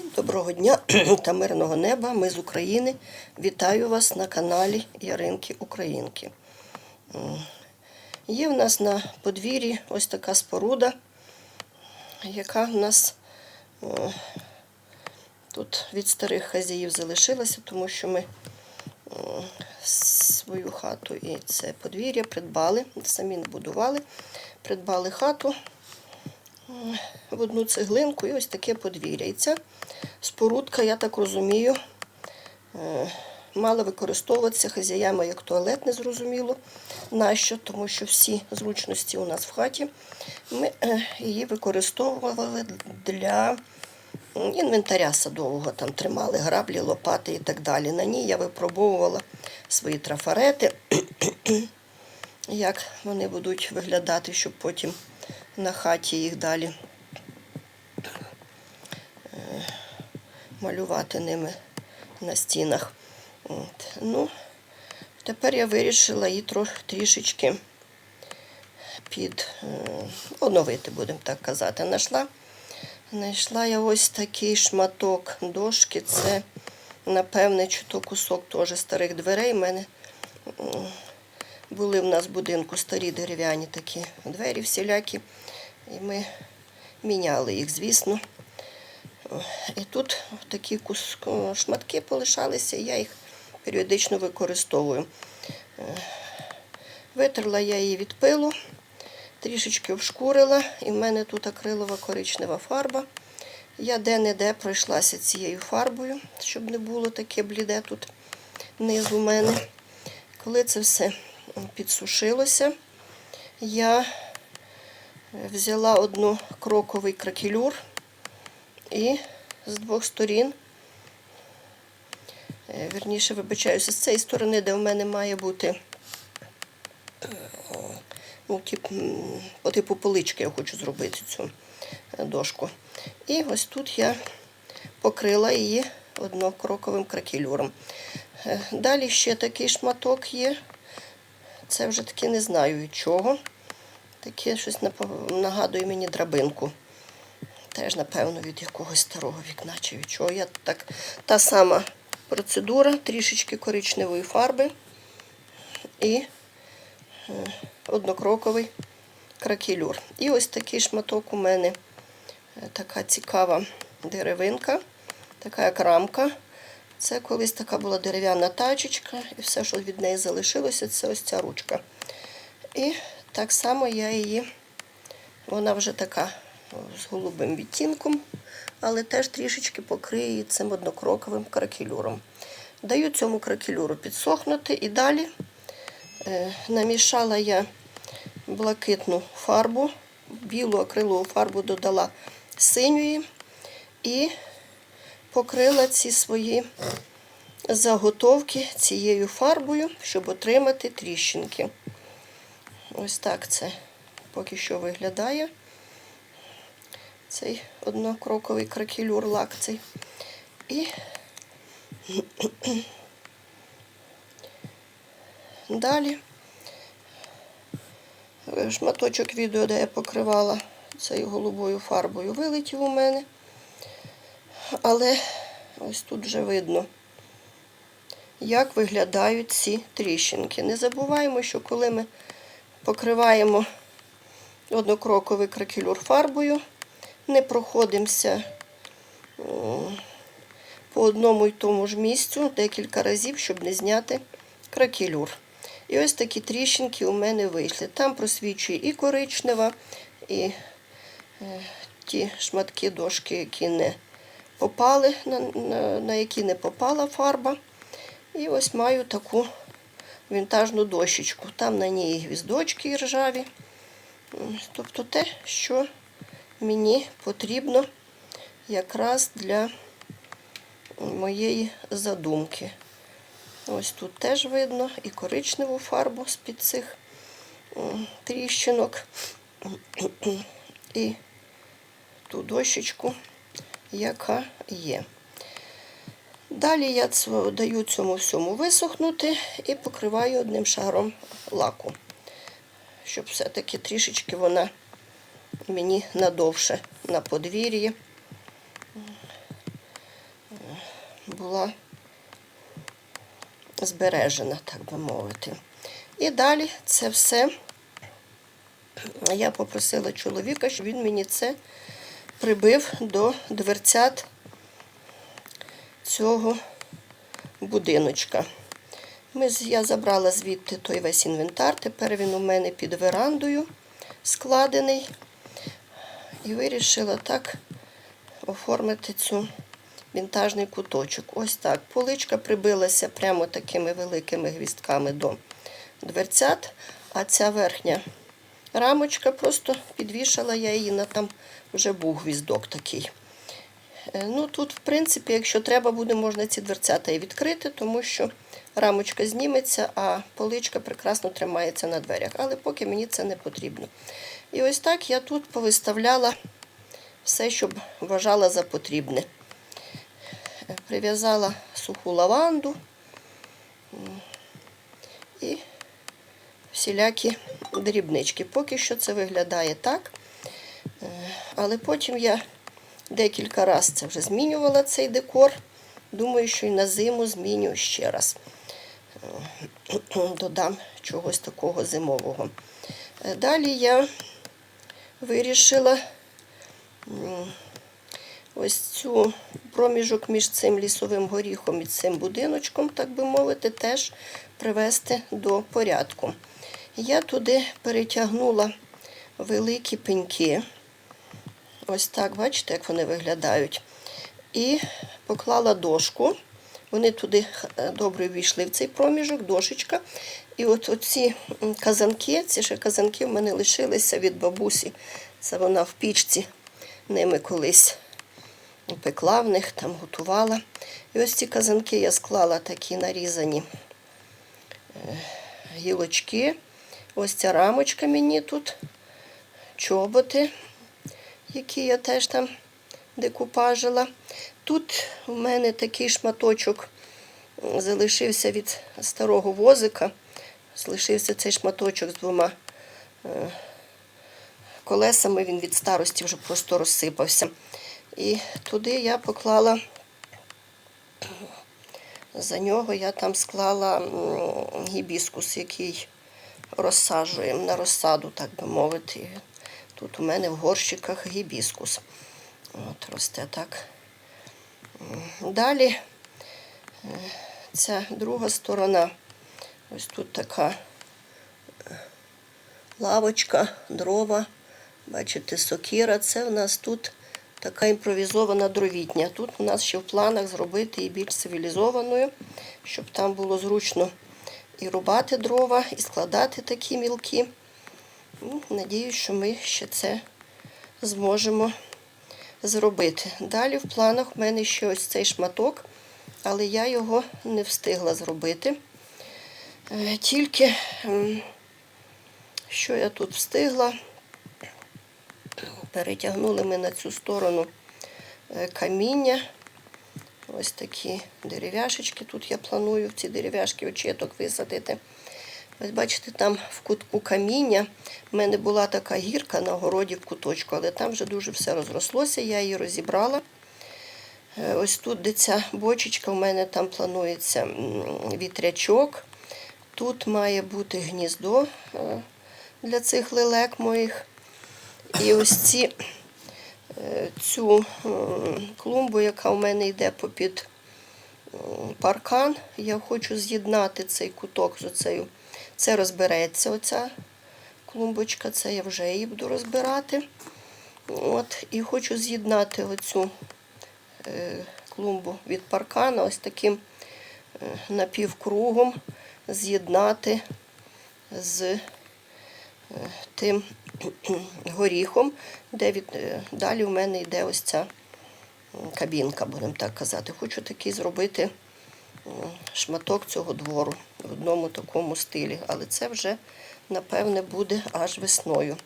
Всім доброго дня та мирного неба. Ми з України. Вітаю вас на каналі Яринки Українки. Є в нас на подвір'ї ось така споруда, яка в нас тут від старих хазяїв залишилася, тому що ми свою хату і це подвір'я придбали, самі не будували, придбали хату в одну цеглинку і ось таке подвір'я. І ця спорудка, я так розумію, е, мала використовуватися хазяями як туалет, незрозуміло. Нащо? Тому що всі зручності у нас в хаті. Ми е, її використовували для інвентаря садового. Там тримали граблі, лопати і так далі. На ній я випробовувала свої трафарети, як вони будуть виглядати, щоб потім на хаті їх далі малювати ними на стінах. От. Ну, тепер я вирішила її трішечки під е, оновити, будемо так казати. Нашла, знайшла я ось такий шматок дошки. Це, напевне, чи то кусок теж старих дверей. У мене були в нас в будинку старі дерев'яні такі двері всілякі. І ми міняли їх, звісно. І тут такі кус- шматки полишалися, я їх періодично використовую. Е, Витерла я її від пилу, трішечки вшкурила, і в мене тут акрилова коричнева фарба. Я де-не-де пройшлася цією фарбою, щоб не було таке бліде тут внизу в мене. Коли це все підсушилося, я взяла одну кроковий кракелюр і з двох сторін, е, вірніше, вибачаюся, з цієї сторони, де в мене має бути е, ну, тип, по типу полички я хочу зробити цю е, дошку. І ось тут я покрила її однокроковим кракелюром. Далі ще такий шматок є. Це вже таки не знаю від чого. Таке щось нагадує мені драбинку. Теж, напевно, від якогось старого вікна чи від чого. Я так, та сама процедура, трішечки коричневої фарби і е, однокроковий кракелюр. І ось такий шматок у мене е, така цікава деревинка, така як рамка. Це колись така була дерев'яна тачечка, і все, що від неї залишилося, це ось ця ручка. І так само я її, вона вже така з голубим відтінком, але теж трішечки покрию цим однокроковим кракелюром. Даю цьому кракелюру підсохнути і далі е, намішала я блакитну фарбу, білу акрилову фарбу додала синьої і покрила ці свої заготовки цією фарбою, щоб отримати тріщинки. Ось так це поки що виглядає. Цей однокроковий кракелюр лак цей. І далі шматочок відео, де я покривала цією голубою фарбою, вилетів у мене. Але ось тут вже видно, як виглядають ці тріщинки. Не забуваємо, що коли ми покриваємо однокроковий кракелюр фарбою, не проходимося по одному й тому ж місцю декілька разів, щоб не зняти кракелюр. І ось такі тріщинки у мене вийшли. Там просвічує і коричнева, і е, ті шматки дошки, які не попали, на, на, на які не попала фарба. І ось маю таку вінтажну дощечку. Там на ній гвіздочки ржаві. Тобто те, що мені потрібно якраз для моєї задумки. Ось тут теж видно і коричневу фарбу з-під цих тріщинок, і ту дощечку, яка є. Далі я даю цьому всьому висохнути і покриваю одним шаром лаку, щоб все-таки трішечки вона мені надовше на подвір'ї була збережена, так би мовити. І далі це все я попросила чоловіка, щоб він мені це прибив до дверцят цього будиночка. Ми, я забрала звідти той весь інвентар, тепер він у мене під верандою складений. І вирішила так оформити цю вінтажний куточок. Ось так. Поличка прибилася прямо такими великими гвістками до дверцят, а ця верхня рамочка просто підвішала я її на там вже був гвіздок такий. Е, Ну тут, в принципі, якщо треба буде, можна ці дверцята і відкрити, тому що рамочка зніметься, а поличка прекрасно тримається на дверях. Але поки мені це не потрібно. І ось так я тут повиставляла все, що вважала за потрібне. Прив'язала суху лаванду і всілякі дрібнички. Поки що це виглядає так. Е, Але потім я декілька разів це вже змінювала цей декор. Думаю, що і на зиму зміню ще раз. Е, Додам чогось такого зимового. Е, Далі я вирішила ось цю проміжок між цим лісовим горіхом і цим будиночком, так би мовити, теж привести до порядку. Я туди перетягнула великі пеньки. Ось так, бачите, як вони виглядають. І поклала дошку. Вони туди е, добре ввійшли в цей проміжок, дошечка. І от оці казанки, ці ще казанки в мене лишилися від бабусі. Це вона в пічці ними колись пекла в них, там готувала. І ось ці казанки я склала такі нарізані е, гілочки. Ось ця рамочка мені тут, чоботи, які я теж там декупажила. Тут у мене такий шматочок залишився від старого возика. Залишився цей шматочок з двома е, колесами, він від старості вже просто розсипався. І туди я поклала, за нього я там склала гібіскус, який розсаджуємо на розсаду, так би мовити. Тут у мене в горщиках гібіскус. От росте так. Далі ця друга сторона. Ось тут така е, лавочка, дрова. Бачите, сокира. Це в нас тут така імпровізована дровітня. Тут у нас ще в планах зробити її більш цивілізованою, щоб там було зручно і рубати дрова, і складати такі мілкі. Ну, Надіюсь, що ми ще це зможемо зробити. Далі в планах в мене ще ось цей шматок, але я його не встигла зробити. Е, Тільки, що я тут встигла, перетягнули ми на цю сторону е, каміння. Ось такі дерев'яшечки. Тут я планую в ці дерев'яшки очіток висадити. Ось бачите, там в кутку каміння в мене була така гірка на городі в куточку, але там вже дуже все розрослося, я її розібрала. Е, Ось тут, де ця бочечка, у мене там планується вітрячок. Тут має бути гніздо е, для цих лелек моїх. І ось ці, е, цю клумбу, яка у мене йде попід паркан, я хочу з'єднати цей куток з оцею. Це розбереться оця клумбочка, це я вже її буду розбирати. От, і хочу з'єднати оцю е, клумбу від паркана ось таким е, напівкругом, з'єднати з е, тим горіхом, де від, далі у мене йде ось ця кабінка, будемо так казати. Хочу такий зробити шматок цього двору в одному такому стилі, але це вже, напевне, буде аж весною.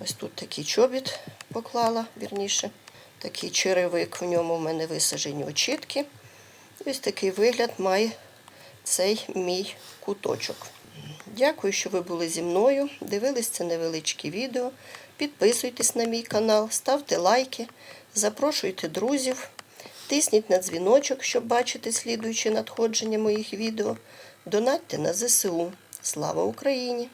Ось тут такий чобіт поклала, вірніше, такий черевик, в ньому в мене висаджені очітки. Ось такий вигляд має цей мій куточок. Дякую, що ви були зі мною. Дивились це невеличке відео. Підписуйтесь на мій канал, ставте лайки, запрошуйте друзів, Тисніть на дзвіночок, щоб бачити слідуючі надходження моїх відео. Донатьте на ЗСУ. Слава Україні!